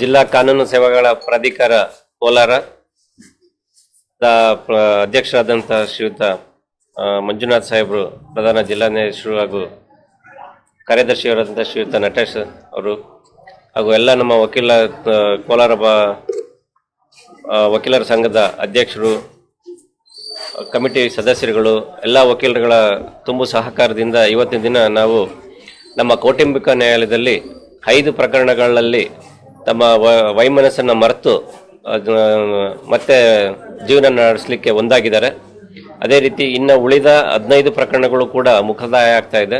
ಜಿಲ್ಲಾ ಕಾನೂನು ಸೇವೆಗಳ ಪ್ರಾಧಿಕಾರ ಕೋಲಾರ ಅಧ್ಯಕ್ಷರಾದಂತಹ ಶ್ರೀಯುತ ಮಂಜುನಾಥ್ ಸಾಹೇಬರು ಪ್ರಧಾನ ಜಿಲ್ಲಾ ನ್ಯಾಯಾಧೀಶರು ಹಾಗೂ ಕಾರ್ಯದರ್ಶಿಯವರಾದಂಥ ಶ್ರೀಯುತ ನಟೇಶ್ ಅವರು ಹಾಗೂ ಎಲ್ಲ ನಮ್ಮ ವಕೀಲ ಕೋಲಾರ ವಕೀಲರ ಸಂಘದ ಅಧ್ಯಕ್ಷರು, ಕಮಿಟಿ ಸದಸ್ಯರುಗಳು, ಎಲ್ಲ ವಕೀಲರುಗಳ ತುಂಬು ಸಹಕಾರದಿಂದ ಇವತ್ತಿನ ದಿನ ನಾವು ನಮ್ಮ ಕೌಟುಂಬಿಕ ನ್ಯಾಯಾಲಯದಲ್ಲಿ ಐದು ಪ್ರಕರಣಗಳಲ್ಲಿ ತಮ್ಮ ವೈಮನಸ್ಸನ್ನು ಮರೆತು ಮತ್ತೆ ಜೀವನ ನಡೆಸಲಿಕ್ಕೆ ಒಂದಾಗಿದ್ದಾರೆ. ಅದೇ ರೀತಿ ಇನ್ನು ಉಳಿದ ಹದಿನೈದು ಪ್ರಕರಣಗಳು ಕೂಡ ಮುಖದಾಯ ಆಗ್ತಾ ಇದೆ.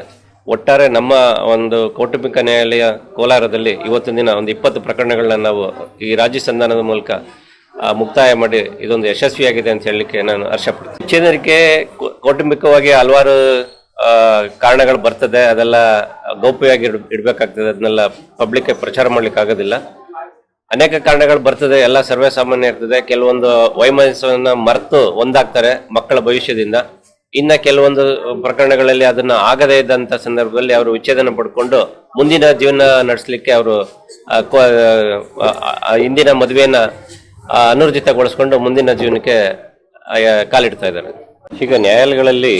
ಒಟ್ಟಾರೆ ನಮ್ಮ ಒಂದು ಕೌಟುಂಬಿಕ ನ್ಯಾಯಾಲಯ ಕೋಲಾರದಲ್ಲಿ ಇವತ್ತಿನ ದಿನ ಒಂದು ಇಪ್ಪತ್ತು ಪ್ರಕರಣಗಳನ್ನ ನಾವು ಈ ರಾಜ್ಯ ಸಂಧಾನದ ಮೂಲಕ ಮುಕ್ತಾಯ ಮಾಡಿ ಇದೊಂದು ಯಶಸ್ವಿಯಾಗಿದೆ ಅಂತ ಹೇಳಲಿಕ್ಕೆ ನಾನು ಹರ್ಷಪಡ್ತೀನಿ. ಚೇತರಿಕೆ ಕೌಟುಂಬಿಕವಾಗಿ ಹಲವಾರು ಕಾರಣಗಳು ಬರ್ತದೆ, ಅದೆಲ್ಲ ಗೌಪ್ಯವಾಗಿ ಇಡ್, ಇಡಬೇಕಾಗ್ತದೆ, ಅದನ್ನೆಲ್ಲ ಪಬ್ಲಿಕ್ಗೆ ಪ್ರಚಾರ ಮಾಡ್ಲಿಕ್ಕೆ ಆಗೋದಿಲ್ಲ. ಅನೇಕ ಕಾರಣಗಳು ಬರ್ತದೆ, ಎಲ್ಲ ಸರ್ವೇ ಸಾಮಾನ್ಯ ಇರ್ತದೆ. ಕೆಲವೊಂದು ವೈಮನಸ್ಸನ್ನ ಮರೆತು ಒಂದಾಗ್ತಾರೆ ಮಕ್ಕಳ ಭವಿಷ್ಯದಿಂದ. ಇನ್ನ ಕೆಲವೊಂದು ಪ್ರಕರಣಗಳಲ್ಲಿ ಅದನ್ನ ಆಗದೇ ಇದ್ದಂತ ಸಂದರ್ಭದಲ್ಲಿ ಅವರು ವಿಚ್ಛೇದನ ಪಡ್ಕೊಂಡು ಮುಂದಿನ ಜೀವನ ನಡೆಸಲಿಕ್ಕೆ ಅವರು ಇಂದಿನ ಮದುವೆಯನ್ನ ಅನೂರ್ಜಿತಗೊಳಿಸ್ಕೊಂಡು ಮುಂದಿನ ಜೀವನಕ್ಕೆ ಕಾಲಿಡ್ತಾ ಇದ್ದಾರೆ. ಈಗ ನ್ಯಾಯಾಲಯಗಳಲ್ಲಿ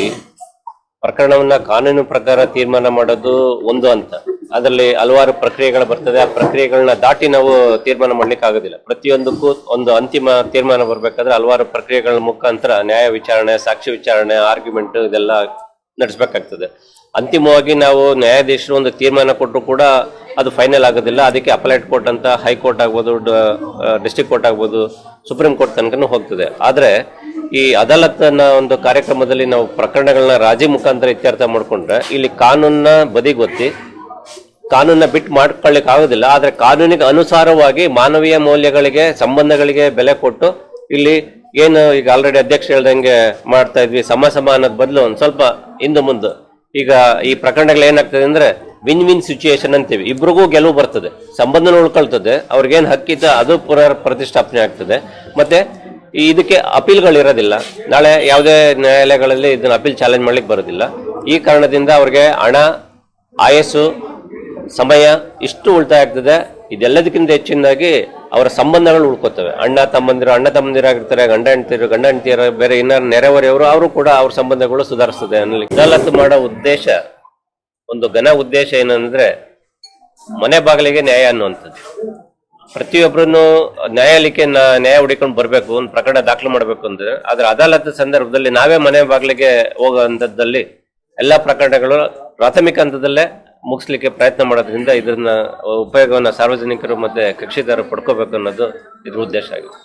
ಪ್ರಕರಣವನ್ನ ಕಾನೂನು ಪ್ರಕಾರ ತೀರ್ಮಾನ ಮಾಡೋದು ಒಂದು ಅಂತ. ಅದರಲ್ಲಿ ಹಲವಾರು ಪ್ರಕ್ರಿಯೆಗಳು ಬರ್ತದೆ. ಆ ಪ್ರಕ್ರಿಯೆಗಳನ್ನ ದಾಟಿ ನಾವು ತೀರ್ಮಾನ ಮಾಡ್ಲಿಕ್ಕೆ ಆಗೋದಿಲ್ಲ. ಪ್ರತಿಯೊಂದಕ್ಕೂ ಒಂದು ಅಂತಿಮ ತೀರ್ಮಾನ ಬರ್ಬೇಕಾದ್ರೆ ಹಲವಾರು ಪ್ರಕ್ರಿಯೆಗಳ ಮುಖಾಂತರ ನ್ಯಾಯ ವಿಚಾರಣೆ, ಸಾಕ್ಷಿ ವಿಚಾರಣೆ ಆರ್ಗ್ಯುಮೆಂಟ್ ಇದೆಲ್ಲ ನಡೆಸಬೇಕಾಗ್ತದೆ. ಅಂತಿಮವಾಗಿ ನಾವು ನ್ಯಾಯಾಧೀಶರು ಒಂದು ತೀರ್ಮಾನ ಕೊಟ್ಟರು ಕೂಡ ಅದು ಫೈನಲ್ ಆಗೋದಿಲ್ಲ. ಅದಕ್ಕೆ ಅಪಲೈಟ್ ಕೋರ್ಟ್ ಅಂತ ಹೈಕೋರ್ಟ್ ಆಗ್ಬೋದು ಡಿಸ್ಟಿಕ್ ಕೋರ್ಟ್ ಆಗ್ಬೋದು ಸುಪ್ರೀಂ ಕೋರ್ಟ್ ತನಕನೂ ಹೋಗ್ತದೆ. ಆದ್ರೆ ಈ ಅದಾಲತ್ನ ಒಂದು ಕಾರ್ಯಕ್ರಮದಲ್ಲಿ ನಾವು ಪ್ರಕರಣಗಳನ್ನ ರಾಜಿ ಮುಖಾಂತರ ಇತ್ಯರ್ಥ ಮಾಡಿಕೊಂಡ್ರೆ ಇಲ್ಲಿ ಕಾನೂನನ್ನ ಬದಿಗೊತ್ತಿ ಕಾನೂನ ಬಿಟ್ಟು ಮಾಡ್ಕೊಳ್ಳಿಕ್ ಆಗೋದಿಲ್ಲ, ಆದ್ರೆ ಕಾನೂನಿಗೆ ಅನುಸಾರವಾಗಿ ಮಾನವೀಯ ಮೌಲ್ಯಗಳಿಗೆ, ಸಂಬಂಧಗಳಿಗೆ ಬೆಲೆ ಕೊಟ್ಟು ಇಲ್ಲಿ ಏನು ಈಗ ಆಲ್ರೆಡಿ ಅಧ್ಯಕ್ಷ ಹೇಳ್ದಂಗೆ ಮಾಡ್ತಾ ಇದ್ವಿ, ಸಮ ಸಮ ಬದಲು ಒಂದು ಸ್ವಲ್ಪ ಹಿಂದೆ ಮುಂದೆ. ಈಗ ಈ ಪ್ರಕರಣಗಳು ಏನಾಗ್ತದೆ ಅಂದ್ರೆ ವಿನ್ ವಿನ್ ಸಿಚುಯೇಷನ್ ಅಂತೀವಿ. ಇಬ್ರಿಗೂ ಗೆಲುವು ಬರ್ತದೆ, ಸಂಬಂಧನ ಉಳ್ಕೊಳ್ತದೆ, ಅವ್ರಿಗೇನು ಹಕ್ಕಿತ ಅದು ಪುನರ್ ಪ್ರತಿಷ್ಠಾಪನೆ ಆಗ್ತದೆ. ಮತ್ತೆ ಇದಕ್ಕೆ ಅಪೀಲ್ಗಳು ಇರೋದಿಲ್ಲ. ನಾಳೆ ಯಾವುದೇ ನ್ಯಾಯಾಲಯಗಳಲ್ಲಿ ಇದನ್ನ ಅಪೀಲ್ ಚಾಲೆಂಜ್ ಮಾಡ್ಲಿಕ್ಕೆ ಬರೋದಿಲ್ಲ. ಈ ಕಾರಣದಿಂದ ಅವ್ರಿಗೆ ಹಣ, ಆಯಸ್ಸು, ಸಮಯ ಇಷ್ಟು ಉಳಿತಾಯ ಆಗ್ತದೆ. ಇದೆಲ್ಲದಕ್ಕಿಂತ ಹೆಚ್ಚಿನದಾಗಿ ಅವರ ಸಂಬಂಧಗಳು ಉಳ್ಕೋತವೆ. ಅಣ್ಣ ತಮ್ಮಂದಿರು, ಅಣ್ಣ ತಮ್ಮಂದಿರಾಗಿರ್ತಾರೆ, ಗಂಡ ಹೆಂಡ್ತಿರು ಗಂಡ ಹೆಂಡತಿಯರು, ಬೇರೆ ಇನ್ನ ನೆರೆಹೊರೆಯವರು, ಅವರು ಕೂಡ ಅವ್ರ ಸಂಬಂಧಗಳು ಸುಧಾರಿಸ್ತದೆ ಅನ್ನಲಿ ಅದಾಲತ್ ಮಾಡೋ ಉದ್ದೇಶ, ಒಂದು ಘನ ಉದ್ದೇಶ ಏನಂದ್ರೆ ಮನೆ ಬಾಗಿಲಿಗೆ ನ್ಯಾಯ ಅನ್ನುವಂಥದ್ದು. ಪ್ರತಿಯೊಬ್ಬರನ್ನು ನ್ಯಾಯಾಲಯಕ್ಕೆ ನ್ಯಾಯ ಹುಡಿಕೊಂಡು ಬರಬೇಕು, ಒಂದು ಪ್ರಕರಣ ದಾಖಲು ಮಾಡಬೇಕು ಅಂದ್ರೆ ಆದ್ರೆ ಅದಾಲತ್ ಸಂದರ್ಭದಲ್ಲಿ ನಾವೇ ಮನೆ ಬಾಗಿಲಿಗೆ ಹೋಗುವಂಥದ್ದಲ್ಲಿ ಎಲ್ಲ ಪ್ರಕರಣಗಳು ಪ್ರಾಥಮಿಕ ಹಂತದಲ್ಲೇ ಮುಗಿಸ್ಲಿಕ್ಕೆ ಪ್ರಯತ್ನ ಮಾಡೋದ್ರಿಂದ ಇದನ್ನ ಉಪಯೋಗವನ್ನು ಸಾರ್ವಜನಿಕರು ಮತ್ತೆ ಕಕ್ಷಿದಾರರು ಪಡ್ಕೋಬೇಕು ಅನ್ನೋದು ಇದ್ರ ಉದ್ದೇಶ ಆಗಿದೆ.